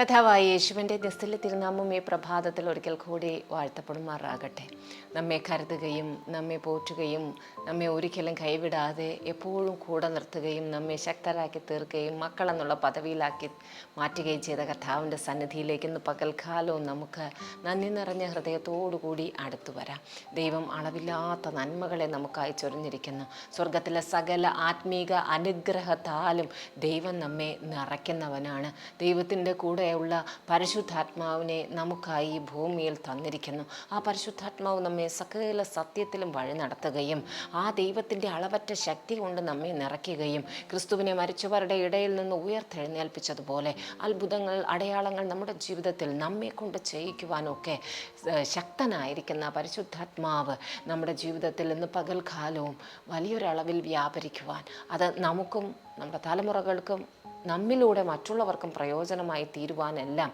കഥാവായ യേശുവിന്റെ നിസ്തുല്യ തിരുനാമം ഈ പ്രഭാതത്തിൽ ഒരിക്കൽ കൂടി വാഴ്ത്തപ്പെടുമാറാകട്ടെ. നമ്മെ കരുതുകയും നമ്മെ പോറ്റുകയും നമ്മെ ഒരിക്കലും കൈവിടാതെ എപ്പോഴും കൂടെ നിർത്തുകയും നമ്മെ ശക്തരാക്കി തീർക്കുകയും മക്കളെന്നുള്ള പദവിയിലാക്കി മാറ്റുകയും ചെയ്ത കർത്താവിന്റെ സന്നിധിയിലേക്ക് ഇന്ന് പകൽക്കാലവും നമുക്ക് നന്ദി നിറഞ്ഞ ഹൃദയത്തോടുകൂടി അടുത്തു വരാം. ദൈവം അളവില്ലാത്ത നന്മകളെ നമുക്കായി ചൊരിഞ്ഞിരിക്കുന്നു. സ്വർഗത്തിലെ സകല ആത്മീക അനുഗ്രഹത്താലും ദൈവം നമ്മെ നിറയ്ക്കുന്നവനാണ്. ദൈവത്തിന്റെ കൂടെയുള്ള പരിശുദ്ധാത്മാവിനെ നമുക്കായി ഭൂമിയിൽ തന്നിരിക്കുന്നു. ആ പരിശുദ്ധാത്മാവ് നമ്മെ സകല സത്യത്തിലും വഴി നടത്തുകയും ആ ദൈവത്തിന്റെ അളവറ്റ ശക്തി കൊണ്ട് നമ്മെ നിറയ്ക്കുകയും ക്രിസ്തുവിനെ മരിച്ചവരുടെ ഇടയിൽ നിന്ന് ഉയർത്തെഴുന്നേൽപ്പിച്ചതുപോലെ അത്ഭുതങ്ങൾ അടയാളങ്ങൾ നമ്മുടെ ജീവിതത്തിൽ നമ്മെ കൊണ്ട് ചെയ്യിക്കുവാനൊക്കെ ശക്തനായിരിക്കുന്ന പരിശുദ്ധാത്മാവ് നമ്മുടെ ജീവിതത്തിൽ ഇന്ന് പകൽക്കാലവും വലിയൊരളവിൽ വ്യാപരിക്കുവാൻ അത് നമുക്കും നമ്മുടെ തലമുറകൾക്കും നമ്മിലൂടെ മറ്റുള്ളവർക്കും പ്രയോജനമായി തീരുവാനെല്ലാം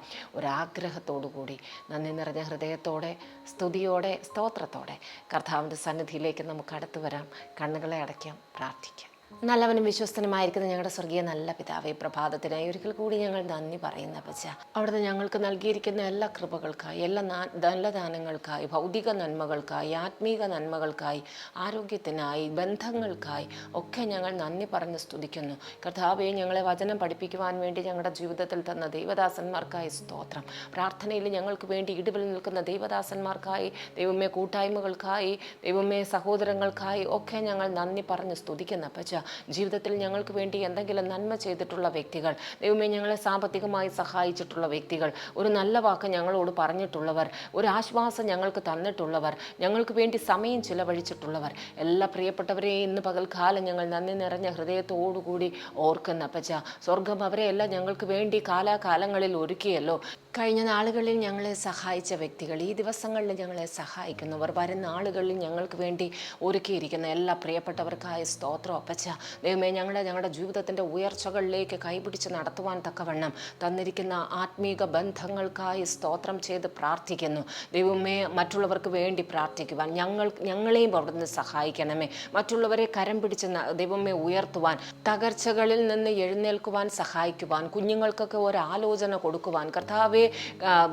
കൂടി നന്ദി നിറഞ്ഞ ഹൃദയത്തോടെ സ്തുതിയോടെ സ്തോത്രത്തോടെ കർത്താവിന്റെ സന്നിധിയിലേക്ക് നമുക്ക് അടുത്തു വരാം. കണ്ണുകളെ അടയ്ക്കാം പ്രാർത്ഥിക്കാം. നല്ലവനും വിശ്വസ്തനുമായിരിക്കുന്ന ഞങ്ങളുടെ സ്വർഗീയ നല്ല പിതാവേ പ്രഭാതത്തിനായി ഒരിക്കൽ കൂടി ഞങ്ങൾ നന്ദി പറയുന്ന പച്ച അവിടുന്ന് ഞങ്ങൾക്ക് നൽകിയിരിക്കുന്ന എല്ലാ കൃപകൾക്കായി എല്ലാ നല്ല ദാനങ്ങൾക്കായി ഭൗതിക നന്മകൾക്കായി ആത്മീക നന്മകൾക്കായി ആരോഗ്യത്തിനായി ബന്ധങ്ങൾക്കായി ഒക്കെ ഞങ്ങൾ നന്ദി പറഞ്ഞ് സ്തുതിക്കുന്നു. കർത്താവെ ഞങ്ങളെ വചനം പഠിപ്പിക്കുവാൻ വേണ്ടി ഞങ്ങളുടെ ജീവിതത്തിൽ തന്ന ദൈവദാസന്മാർക്കായി സ്തോത്രം. പ്രാർത്ഥനയിൽ ഞങ്ങൾക്ക് വേണ്ടി ഇടിവിൽ നിൽക്കുന്ന ദൈവദാസന്മാർക്കായി ദൈവമേ കൂട്ടായ്മകൾക്കായി ദൈവമേ സഹോദരങ്ങൾക്കായി ഒക്കെ ഞങ്ങൾ നന്ദി പറഞ്ഞ് സ്തുതിക്കുന്ന പച്ച ജീവിതത്തിൽ ഞങ്ങൾക്ക് വേണ്ടി എന്തെങ്കിലും നന്മ ചെയ്തിട്ടുള്ള വ്യക്തികൾ ദൈവമേ ഞങ്ങളെ സാമ്പത്തികമായി സഹായിച്ചിട്ടുള്ള വ്യക്തികൾ ഒരു നല്ല വാക്ക് ഞങ്ങളോട് പറഞ്ഞിട്ടുള്ളവർ ഒരു ആശ്വാസം ഞങ്ങൾക്ക് തന്നിട്ടുള്ളവർ ഞങ്ങൾക്ക് വേണ്ടി സമയം ചിലവഴിച്ചിട്ടുള്ളവർ. എല്ലാ പ്രിയപ്പെട്ടവരെയും ഇന്ന് പകൽക്കാലം ഞങ്ങൾ നന്ദി നിറഞ്ഞ ഹൃദയത്തോടുകൂടി ഓർക്കുന്ന പച്ച സ്വർഗം അവരെയെല്ലാം ഞങ്ങൾക്ക് വേണ്ടി കാലാകാലങ്ങളിൽ ഒരുക്കിയല്ലോ. കഴിഞ്ഞ നാളുകളിൽ ഞങ്ങളെ സഹായിച്ച വ്യക്തികൾ ഈ ദിവസങ്ങളിൽ ഞങ്ങളെ സഹായിക്കുന്നവർ വരുന്ന ആളുകളിൽ ഞങ്ങൾക്ക് വേണ്ടി ഒരുക്കിയിരിക്കുന്ന എല്ലാ പ്രിയപ്പെട്ടവർക്കായ സ്തോത്രം അപ്പച്ച. ദൈവമേ ഞങ്ങളെ ഞങ്ങളുടെ ജീവിതത്തിന്റെ ഉയർച്ചകളിലേക്ക് കൈപിടിച്ച് നടത്തുവാൻ തക്കവണ്ണം തന്നിരിക്കുന്ന ആത്മീക ബന്ധങ്ങൾക്കായി സ്തോത്രം ചെയ്ത് പ്രാർത്ഥിക്കുന്നു. ദൈവമേ മറ്റുള്ളവർക്ക് വേണ്ടി പ്രാർത്ഥിക്കുവാൻ ഞങ്ങൾ ഞങ്ങളെയും അവിടുന്ന് സഹായിക്കണമേ. മറ്റുള്ളവരെ കരം പിടിച്ച് ദൈവമേ ഉയർത്തുവാൻ തകർച്ചകളിൽ നിന്ന് എഴുന്നേൽക്കുവാൻ സഹായിക്കുവാൻ കുഞ്ഞുങ്ങൾക്കൊക്കെ ഒരു ആലോചന കൊടുക്കുവാൻ കർത്താവെ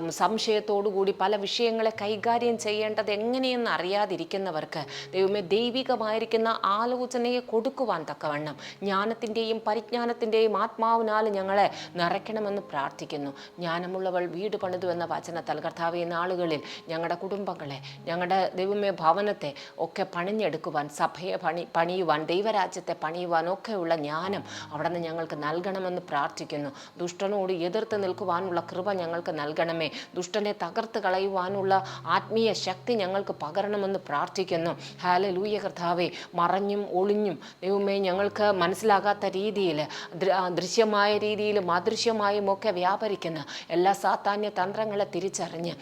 സംശയത്തോടുകൂടി പല വിഷയങ്ങളെ കൈകാര്യം ചെയ്യേണ്ടത് എങ്ങനെയെന്ന് അറിയാതിരിക്കുന്നവർക്ക് ദൈവമേ ദൈവികമായിരിക്കുന്ന ആലോചനയെ കൊടുക്കുവാൻ തക്കവണ്ണം ജ്ഞാനത്തിന്റെയും പരിജ്ഞാനത്തിന്റെയും ആത്മാവിനാൽ ഞങ്ങളെ നിറയ്ക്കണമെന്ന് പ്രാർത്ഥിക്കുന്നു. ജ്ഞാനമുള്ളവൾ വീട് പണിതു എന്ന വചനത്താൽ കർത്താവ് ഈ നാളുകളിൽ ഞങ്ങളുടെ കുടുംബങ്ങളെ ഞങ്ങളുടെ ദൈവമേ ഭവനത്തെ ഒക്കെ പണിഞ്ഞെടുക്കുവാൻ സഭയെ പണി പണിയുവാൻ ദൈവരാജ്യത്തെ പണിയുവാൻ ഒക്കെയുള്ള ജ്ഞാനം അവിടെ നിന്ന് ഞങ്ങൾക്ക് നൽകണമെന്ന് പ്രാർത്ഥിക്കുന്നു. ദുഷ്ടനോട് എതിർത്ത് നിൽക്കുവാനുള്ള കൃപ ഞങ്ങൾക്ക് നൽകണമേ. ദുഷ്ടനെ തകർത്ത് കളയുവാനുള്ള ആത്മീയ ശക്തി ഞങ്ങൾക്ക് പകരണമെന്ന് പ്രാർത്ഥിക്കുന്നു. ഹാല ലൂയ കർത്താവെ. മറഞ്ഞും ഒളിഞ്ഞും ദൈവമേ ഞങ്ങൾക്ക് മനസ്സിലാകാത്ത രീതിയിൽ ദൃശ്യമായ രീതിയിലും അദൃശ്യമായും ഒക്കെ വ്യാപരിക്കുന്ന. എല്ലാ സാത്താന്യ തന്ത്രങ്ങളെ തിരിച്ചറിഞ്ഞ്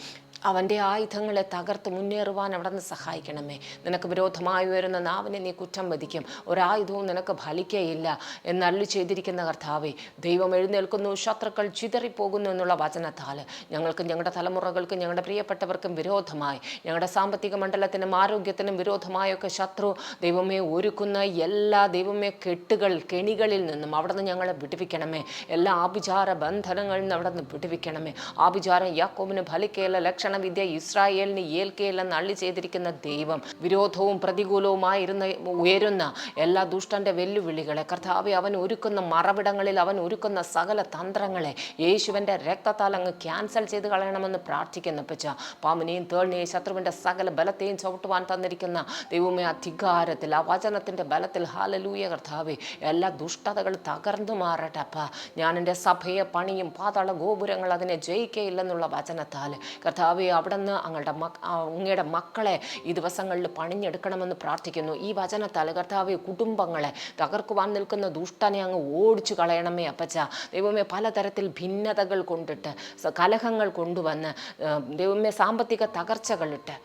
അവന്റെ ആയുധങ്ങളെ തകർത്ത് മുന്നേറുവാൻ അവിടെ നിന്ന് സഹായിക്കണമേ. നിനക്ക് വിരോധമായി വരുന്ന നാവിനെ നീ കുറ്റം വധിക്കും. ഒരായുധവും നിനക്ക് ഫലിക്കയില്ല എന്നല്ലു ചെയ്തിരിക്കുന്ന കർത്താവെ ദൈവം എഴുന്നേൽക്കുന്നു ശത്രുക്കൾ ചിതറിപ്പോകുന്നു എന്നുള്ള വചനത്താൽ ഞങ്ങൾക്കും ഞങ്ങളുടെ തലമുറകൾക്കും ഞങ്ങളുടെ പ്രിയപ്പെട്ടവർക്കും വിരോധമായി ഞങ്ങളുടെ സാമ്പത്തിക മണ്ഡലത്തിനും ആരോഗ്യത്തിനും വിരോധമായൊക്കെ ശത്രു ദൈവമേ ഒരുക്കുന്ന എല്ലാ ദൈവമേ കെട്ടുകൾ കെണികളിൽ നിന്നും അവിടെ നിന്ന് ഞങ്ങളെ വിടുവിക്കണമേ. എല്ലാ ആഭിചാര ബന്ധനങ്ങളിൽ നിന്ന് അവിടെ നിന്ന് വിടുവിക്കണമേ. ആഭിചാരം യാക്കോബിന് ഫലിക്കയില്ല ലക്ഷണവിദ്യ ഇസ്രായേലിന് ഏൽക്കയില്ലെന്ന് അള്ളി ചെയ്തിരിക്കുന്ന ദൈവം. വിരോധവും പ്രതികൂലവുമായിരുന്ന ഉയരുന്ന എല്ലാ ദുഷ്ടന്റെ വെല്ലുവിളികളെ കർത്താവെ അവൻ ഒരുക്കുന്ന മറവിടങ്ങളിൽ അവൻ ഒരുക്കുന്ന സകല തന്ത്രങ്ങളെ യേശുവിന്റെ രക്തത്താൽ അങ്ങ് ക്യാൻസൽ ചെയ്ത് കളയണമെന്ന് പ്രാർത്ഥിക്കുന്ന പച്ച പാമ്പിനെയും തേളിനെയും ശത്രുവിന്റെ സകല ബലത്തെയും ചവിട്ടുവാൻ തന്നിരിക്കുന്ന ദൈവമേ അധികാരത്തിൽ ആ വചനത്തിന്റെ ബലത്തിൽ ഹാലലൂയ കർത്താവെ എല്ലാ ദുഷ്ടതകൾ തകർന്നു മാറട്ടെ അപ്പ. ഞാൻ എന്റെ സഭയെ പണിയും പാതാള ഗോപുരങ്ങൾ അതിനെ ജയിക്കയില്ലെന്നുള്ള വചനത്താൽ കർത്താവെ അവിടെ നിന്ന് അങ്ങയുടെ അങ്ങയുടെ മക്കളെ ഈ ദിവസങ്ങളിൽ പണിഞ്ഞെടുക്കണമെന്ന് പ്രാർത്ഥിക്കുന്നു. ഈ വചനത്താൽ കർത്താവെ കുടുംബങ്ങളെ തകർക്കുവാൻ നിൽക്കുന്ന ദുഷ്ടനെ അങ്ങ് ഓടിച്ചു കളയണമേ അപ്പച്ച. ദൈവമേ പലതരത്തിൽ ഭിന്നതകൾ കൊണ്ടിട്ട് കലഹങ്ങൾ കൊണ്ടുവന്ന് ദൈവമേ സാമ്പത്തിക തകർച്ചകളിട്ട്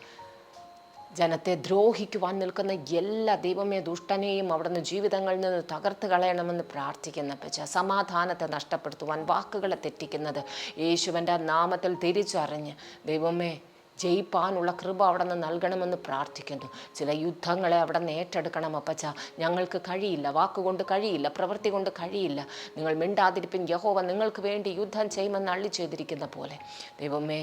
ജനത്തെ ദ്രോഹിക്കുവാൻ നിൽക്കുന്ന എല്ലാ ദൈവമേ ദുഷ്ടനെയും അവിടുന്ന് ജീവിതങ്ങളിൽ നിന്ന് തകർത്ത് കളയണമെന്ന് പ്രാർത്ഥിക്കുന്ന പച്ച സമാധാനത്തെ നഷ്ടപ്പെടുത്തുവാൻ വാക്കുകളെ തെറ്റിക്കുന്നത് യേശുവിന്റെ നാമത്തിൽ തിരിച്ചറിഞ്ഞ് ദൈവമേ ജയിപ്പാനുള്ള കൃപ അവിടെ നിന്ന് നൽകണമെന്ന് പ്രാർത്ഥിക്കുന്നു. ചില യുദ്ധങ്ങളെ അവിടെ നിന്ന് ഏറ്റെടുക്കണം അപ്പച്ച. ഞങ്ങൾക്ക് കഴിയില്ല. വാക്കുകൊണ്ട് കഴിയില്ല. പ്രവൃത്തി കൊണ്ട് കഴിയില്ല. നിങ്ങൾ മിണ്ടാതിരിപ്പിൻ യഹോവ നിങ്ങൾക്ക് വേണ്ടി യുദ്ധം ചെയ്യുമെന്ന് അള്ളി ചെയ്തിരിക്കുന്ന പോലെ. ദൈവമേ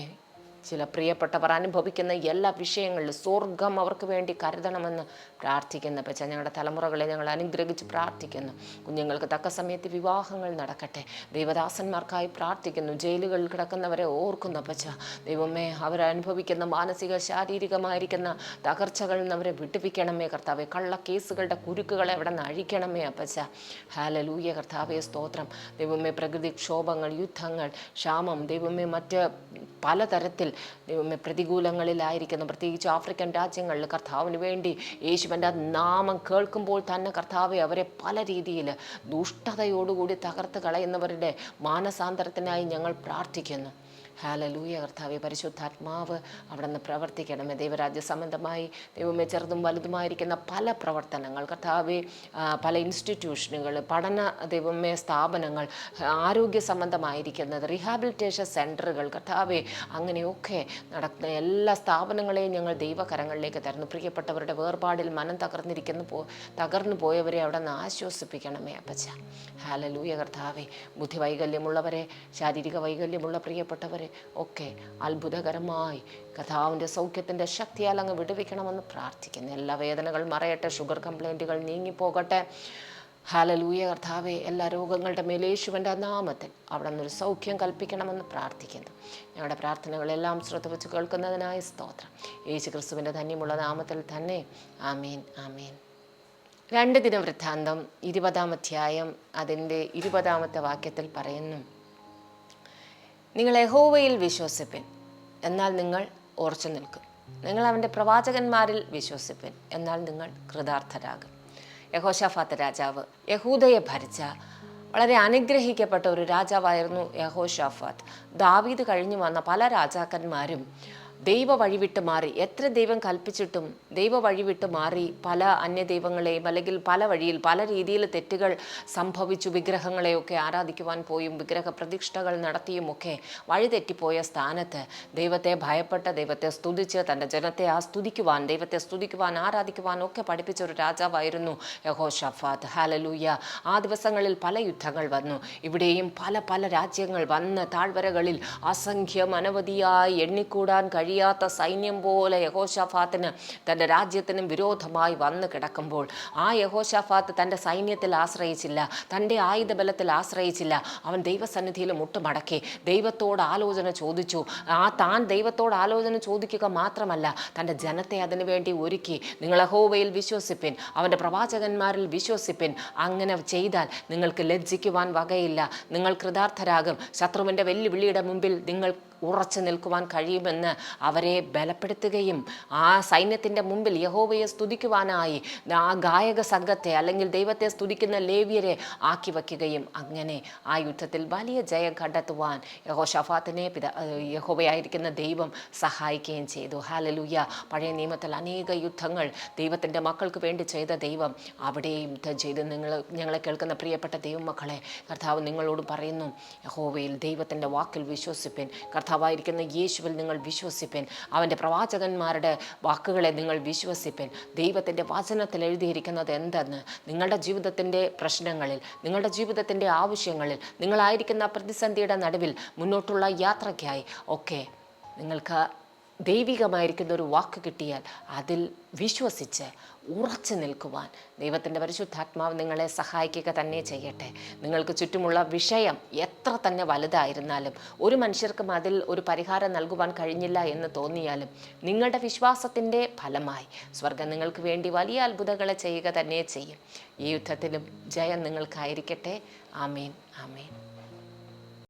ചില പ്രിയപ്പെട്ടവർ അനുഭവിക്കുന്ന എല്ലാ വിഷയങ്ങളിലും സ്വർഗം അവർക്ക് വേണ്ടി കരുതണമെന്ന് പ്രാർത്ഥിക്കുന്ന. പച്ച ഞങ്ങളുടെ തലമുറകളെ ഞങ്ങൾ അനുഗ്രഹിച്ച് പ്രാർത്ഥിക്കുന്നു. കുഞ്ഞുങ്ങൾക്ക് തക്ക സമയത്ത് വിവാഹങ്ങൾ നടക്കട്ടെ. ദൈവദാസന്മാർക്കായി പ്രാർത്ഥിക്കുന്നു. ജയിലുകളിൽ കിടക്കുന്നവരെ ഓർക്കുന്ന. പച്ച ദൈവമേ അവരനുഭവിക്കുന്ന മാനസിക ശാരീരികമായിരിക്കുന്ന തകർച്ചകളിൽ നിന്ന് അവരെ വിട്ടുപിക്കണമേ കർത്താവെ. കള്ള കേസുകളുടെ കുരുക്കുകളെ അവിടെ നിന്ന് അഴിക്കണമേ അപ്പച്ച ഹാലലൂയ കർത്താവെ സ്തോത്രം. ദൈവമേ പ്രകൃതിക്ഷോഭങ്ങൾ യുദ്ധങ്ങൾ ക്ഷാമം ദൈവമേ മറ്റ് പലതരത്തിൽ ദൈവമേ പ്രതികൂലങ്ങളിലായിരിക്കുന്നു. പ്രത്യേകിച്ച് ആഫ്രിക്കൻ രാജ്യങ്ങളിൽ കർത്താവിന് വേണ്ടി യേശുവിന്റെ നാമം കേൾക്കുമ്പോൾ തന്നെ കർത്താവെ അവരെ പല രീതിയിൽ ദുഷ്ടതയോടുകൂടി തകർത്ത് കളയുന്നവരുടെ മാനസാന്തരത്തിനായി ഞങ്ങൾ പ്രാർത്ഥിക്കുന്നു. ഹാലലൂയ കർത്താവെ പരിശുദ്ധാത്മാവ് അവിടെ നിന്ന് പ്രവർത്തിക്കണമേ. ദൈവരാജ്യ സംബന്ധമായി ദൈവമേ ചെറുതും വലുതുമായിരിക്കുന്ന പല പ്രവർത്തനങ്ങൾ കർത്താവെ പല ഇൻസ്റ്റിറ്റ്യൂഷനുകൾ പഠന ദൈവമേ സ്ഥാപനങ്ങൾ ആരോഗ്യ സംബന്ധമായിരിക്കുന്നത് റീഹാബിലിറ്റേഷൻ സെന്ററുകൾ കർത്താവെ അങ്ങനെയൊക്കെ നടക്കുന്ന എല്ലാ സ്ഥാപനങ്ങളെയും ഞങ്ങൾ ദൈവകരങ്ങളിലേക്ക് തരുന്നു. പ്രിയപ്പെട്ടവരുടെ വേർപാടിൽ മനം തകർന്നിരിക്കുന്ന പോ തകർന്നു പോയവരെ അവിടെ നിന്ന് ആശ്വസിപ്പിക്കണമേ അപ്പച്ച. ഹാലലൂയ കർത്താവെ ബുദ്ധി വൈകല്യമുള്ളവരെ ശാരീരിക വൈകല്യമുള്ള പ്രിയപ്പെട്ടവരെ ഒക്കെ അത്ഭുതകരമായി കഥാവിന്റെ സൗഖ്യത്തിന്റെ ശക്തിയാൽ അങ്ങ് വിടുവിക്കണമെന്ന് പ്രാർത്ഥിക്കുന്നു. എല്ലാ വേദനകൾ മറയട്ടെ ഷുഗർ കംപ്ലൈന്റുകൾ നീങ്ങിപ്പോകട്ടെ. ഹാലലൂയ കർത്താവെ എല്ലാ രോഗങ്ങളുടെ മേലേശുവന്റെ നാമത്തിൽ അവിടെ നിന്നൊരു സൗഖ്യം കൽപ്പിക്കണമെന്ന് പ്രാർത്ഥിക്കുന്നു. ഞങ്ങളുടെ പ്രാർത്ഥനകളെല്ലാം ശ്രദ്ധ വെച്ച് കേൾക്കുന്നതിനായി സ്തോത്രം. യേശു ക്രിസ്തുവിന്റെ ധന്യമുള്ള നാമത്തിൽ തന്നെ ആമീൻ ആമീൻ. രണ്ട് ദിന വൃത്താന്തം ഇരുപതാം അധ്യായം അതിന്റെ ഇരുപതാമത്തെ വാക്യത്തിൽ പറയുന്നു. നിങ്ങൾ യഹോവയിൽ വിശ്വസിപ്പിൻ. എന്നാൽ നിങ്ങൾ ഓർച്ചു നിൽക്കും. നിങ്ങൾ അവന്റെ പ്രവാചകന്മാരിൽ വിശ്വസിപ്പിൻ. എന്നാൽ നിങ്ങൾ കൃതാർത്ഥരാകും. യഹോഷാഫാത്ത് രാജാവ് യഹൂദയെ ഭരിച്ച വളരെ അനുഗ്രഹിക്കപ്പെട്ട ഒരു രാജാവായിരുന്നു യഹോഷാഫാത്ത് ദാവീദ് കഴിഞ്ഞു വന്ന പല രാജാക്കന്മാരും ദൈവ വഴിവിട്ട് മാറി. എത്ര ദൈവം കൽപ്പിച്ചിട്ടും ദൈവ വഴിവിട്ട് മാറി പല അന്യദൈവങ്ങളെയും അല്ലെങ്കിൽ പല വഴിയിൽ പല രീതിയിൽ തെറ്റുകൾ സംഭവിച്ചു വിഗ്രഹങ്ങളെയൊക്കെ ആരാധിക്കുവാൻ പോയും വിഗ്രഹ പ്രതിഷ്ഠകൾ നടത്തിയും ഒക്കെ വഴിതെറ്റിപ്പോയ സ്ഥാനത്ത് ദൈവത്തെ ഭയപ്പെട്ട ദൈവത്തെ സ്തുതിച്ച് തന്റെ ജനത്തെ ആ സ്തുതിക്കുവാൻ ദൈവത്തെ സ്തുതിക്കുവാൻ ആരാധിക്കുവാൻ ഒക്കെ പഠിപ്പിച്ച ഒരു രാജാവായിരുന്നു യഹോ ഷഫാത്ത് ഹാലലൂയ ആ ദിവസങ്ങളിൽ പല യുദ്ധങ്ങൾ വന്നു. ഇവിടെയും പല പല രാജ്യങ്ങൾ വന്ന് താഴ്വരകളിൽ അസംഖ്യം അനവധിയായി എണ്ണിക്കൂടാൻ കഴിയാത്ത സൈന്യം പോലെ യഹോഷാഫാത്തിന് തന്റെ രാജ്യത്തിനും വിരോധമായി വന്ന് കിടക്കുമ്പോൾ ആ യഹോഷാഫാത്ത് തന്റെ സൈന്യത്തിൽ ആശ്രയിച്ചില്ല തന്റെ ആയുധബലത്തിൽ ആശ്രയിച്ചില്ല. അവൻ ദൈവസന്നിധിയിൽ മുട്ടുമടക്കി ദൈവത്തോട് ആലോചന ചോദിച്ചു. ആ താൻ ദൈവത്തോട് ആലോചന ചോദിക്കുക മാത്രമല്ല തന്റെ ജനത്തെ അതിനുവേണ്ടി ഒരുക്കി നിങ്ങൾ യഹോവയിൽ വിശ്വസിപ്പിൻ അവന്റെ പ്രവാചകന്മാരിൽ വിശ്വസിപ്പിൻ. അങ്ങനെ ചെയ്താൽ നിങ്ങൾക്ക് ലജ്ജിക്കുവാൻ വകയില്ല. നിങ്ങൾ കൃതാർത്ഥരാകും. ശത്രുവിന്റെ വെല്ലുവിളിയുടെ മുമ്പിൽ നിങ്ങൾ ഉറച്ചു നിൽക്കുവാൻ കഴിയുമെന്ന് അവരെ ബലപ്പെടുത്തുകയും ആ സൈന്യത്തിന്റെ മുമ്പിൽ യഹോവയെ സ്തുതിക്കുവാനായി ആ ഗായക സംഘത്തെ അല്ലെങ്കിൽ ദൈവത്തെ സ്തുതിക്കുന്ന ലേവ്യരെ ആക്കി വയ്ക്കുകയും അങ്ങനെ ആ യുദ്ധത്തിൽ വലിയ ജയം കണ്ടെത്തുവാൻ യഹോഷഫാത്തിനെ പിത യഹോവയായിരിക്കുന്ന ദൈവം സഹായിക്കുകയും ചെയ്തു. ഹാലലൂയ പഴയ നിയമത്തിൽ അനേക യുദ്ധങ്ങൾ ദൈവത്തിന്റെ മക്കൾക്ക് വേണ്ടി ചെയ്ത ദൈവം അവിടെയും യുദ്ധം ചെയ്ത്. നിങ്ങൾ ഞങ്ങളെ കേൾക്കുന്ന പ്രിയപ്പെട്ട ദൈവമക്കളെ കർത്താവ് നിങ്ങളോട് പറയുന്നു യഹോവയിൽ ദൈവത്തിന്റെ വാക്കിൽ വിശ്വസിപ്പിൻ. കർത്താവായിരിക്കുന്ന യേശുവിൽ നിങ്ങൾ വിശ്വസിപ്പൻ. അവന്റെ പ്രവാചകന്മാരുടെ വാക്കുകളെ നിങ്ങൾ വിശ്വസിപ്പൻ. ദൈവത്തിന്റെ വചനത്തിൽ എഴുതിയിരിക്കുന്നത് എന്തെന്ന്? നിങ്ങളുടെ ജീവിതത്തിന്റെ പ്രശ്നങ്ങളിൽ നിങ്ങളുടെ ജീവിതത്തിന്റെ ആവശ്യങ്ങളിൽ നിങ്ങളായിരിക്കുന്ന പ്രതിസന്ധിയുടെ നടുവിൽ മുന്നോട്ടുള്ള യാത്രയ്ക്കായി. ഒക്കെ നിങ്ങൾക്ക് ദൈവികമായിരിക്കുന്ന ഒരു വാക്ക് കിട്ടിയാൽ അതിൽ വിശ്വസിച്ച് ഉറച്ചു നിൽക്കുവാൻ. ദൈവത്തിന്റെ പരിശുദ്ധാത്മാവ് നിങ്ങളെ സഹായിക്കുക തന്നെ ചെയ്യട്ടെ. നിങ്ങൾക്ക് ചുറ്റുമുള്ള വിഷയം എത്ര തന്നെ വലുതായിരുന്നാലും ഒരു മനുഷ്യർക്കും അതിൽ ഒരു പരിഹാരം നൽകുവാൻ കഴിഞ്ഞില്ല എന്ന് തോന്നിയാലും നിങ്ങളുടെ വിശ്വാസത്തിന്റെ ഫലമായി സ്വർഗം നിങ്ങൾക്ക് വേണ്ടി വലിയ അത്ഭുതങ്ങളെ ചെയ്യുക തന്നെ ചെയ്യും. ഈ യുദ്ധത്തിലും ജയം നിങ്ങൾക്കായിരിക്കട്ടെ. ആമേൻ ആമേൻ.